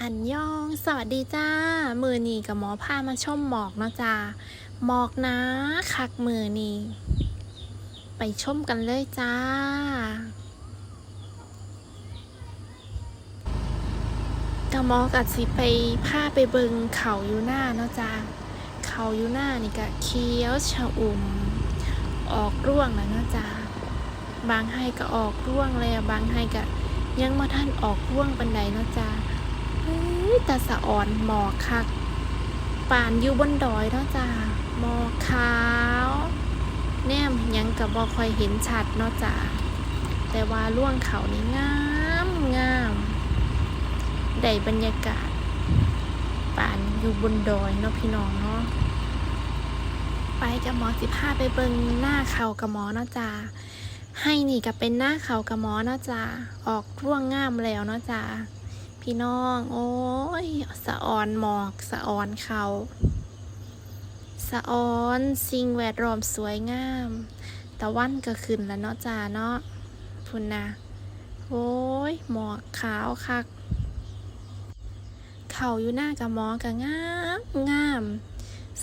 อันยอง สวัสดีจ้า มือนีกับหมอพามาชมหมอกเนาะจ้า หมอกนะคักมือนีไปชมกันเลยจ้า กะหมอกัดสิไปพาไปเบิงเขาอยู่หน้าเนาะจ้า เขาอยู่หน้านี่กะเคี้ยวชะอุ่ม ออกร่วงแล้วเนาะจ้า บางให้ก็ออกร่วงแล้ว บางให้ก็ยังมาท่านออกร่วงปันใดเนาะจ้า เฮ้ยตาสะอ่อนหมอกคักป่านอยู่บนดอยเนาะจ้าหมอกขาวแนมยังกับบอคอยเห็นชัดเนาะจ้าแต่ว่าล่วงเขานี่งามงามได้บรรยากาศป่านอยู่บนดอยเนาะพี่น้องเนาะไปกับหมอสิพาไปเบิงหน้าเขากับหมอเนาะจ้าให้นี่ก็เป็นหน้าเขากับหมอเนาะจ้าออกร่วงงามแล้วเนาะจ้า พี่น้อง โอ้ยสะออนหมอกสะออนเขาสะออนสิ่งแวดล้อมสวยงาม ตะวันก็ขึ้นแล้วเนาะจ้าเนาะพุ่นนะโอ้ยหมอกขาวคัก เขาอยู่หน้ากับหมอก็งามงาม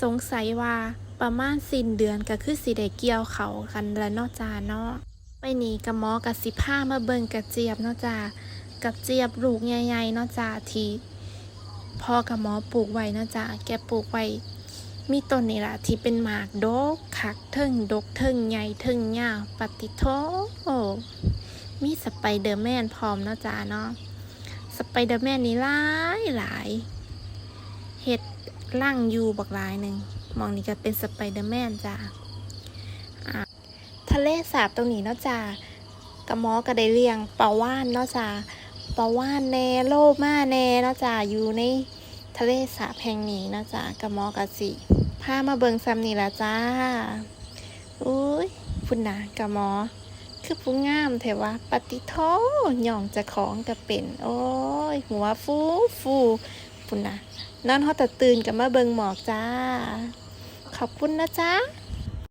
สงสัยว่าประมาณสิ้นเดือนก็คือสิได้เกี่ยวเขากันแล้วเนาะจ้าเนาะไปนี่กับหมอกับสิผ้ามาเบิ่งกระเจี๊ยบเนาะจ้า กับเจี๊ยบลูกใหญ่ๆเนาะจ้าทีพ่อกับหมอปลูกไว้เนาะจ้าแกปลูกไว้มีต้นนี่ล่ะที่เป็นหมากดกคักเทิงดกเทิงใหญ่เทิงยาวปฏิโทโอ้มีสไปเดอร์แมนพร้อมเนาะจ้าเนาะสไปเดอร์แมนนี่หลายหลายเห็ดล่างอยู่บักหลายหนึ่งมองนี่ก็เป็นสไปเดอร์แมนจ้าทะเลสาบตรงนี้เนาะจ้ากระหมอก็ได้เลี้ยงปลาว่านเนาะจ้า ปลาว่านแน่โลมาแน่นะจ้าอยู่ในทะเลสาบแห่งนี้นะจ้ากระมอกะสิพามาเบิงซ้ำนี่ละจ้าอุ้ยพุ่นนะกระมอ คือผู้งามเถอะวะปฏิโทหย่องจะของกระเป็น โอ้ย หัวฟูฟูพุ่นนะนอนเขาแต่ตื่นกับมาเบิงหมอกจ้า ขอบคุณนะจ้า